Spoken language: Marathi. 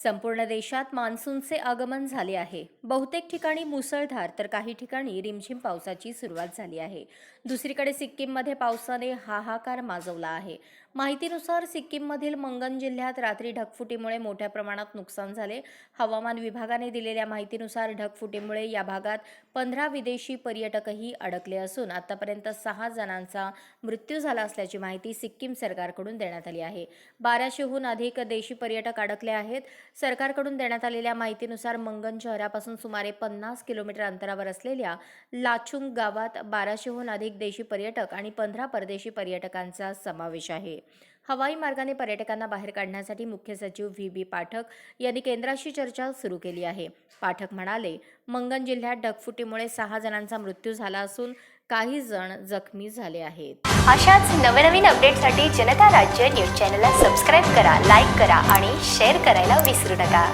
संपूर्ण देशात मान्सूनचे आगमन झाले आहे. बहुतेक ठिकाणी मुसळधार तर काही ठिकाणी रिमझिम पावसाची सुरुवात झाली आहे. दुसरीकडे सिक्कीममध्ये पावसाने हाहाकार माजवला आहे. माहितीनुसार सिक्कीममधील मंगन जिल्ह्यात रात्री ढगफुटीमुळे मोठ्या प्रमाणात नुकसान झाले. हवामान विभागाने दिलेल्या माहितीनुसार ढगफुटीमुळे या भागात पंधरा विदेशी पर्यटकही अडकले असून आतापर्यंत सहा जणांचा मृत्यू झाला असल्याची माहिती सिक्कीम सरकारकडून देण्यात आली आहे. बाराशेहून अधिक देशी पर्यटक अडकले आहेत. सरकारकडून देण्यात आलेल्या माहितीनुसार मंगन शहरापासून सुमारे पन्नास किलोमीटर अंतरावर असलेल्या लाचुंग गावात बाराशेहून अधिक देशी पर्यटक आणि पंधरा परदेशी पर्यटकांचा समावेश आहे. हवाई मार्गाने पर्यटकांना बाहेर काढण्यासाठी मुख्य सचिव व्ही. बी. पाठक यांनी केंद्राशी चर्चा सुरू केली आहे. पाठक म्हणाले मंगन जिल्ह्यात ढगफुटीमुळे सहा जणांचा मृत्यू झाला असून काही जण जखमी झाले आहेत. अशाच नवनवीन अपडेटसाठी जनता राज्य न्यूज चॅनलला सबस्क्राईब करा लाईक करा आणि शेअर करायला विसरू नका.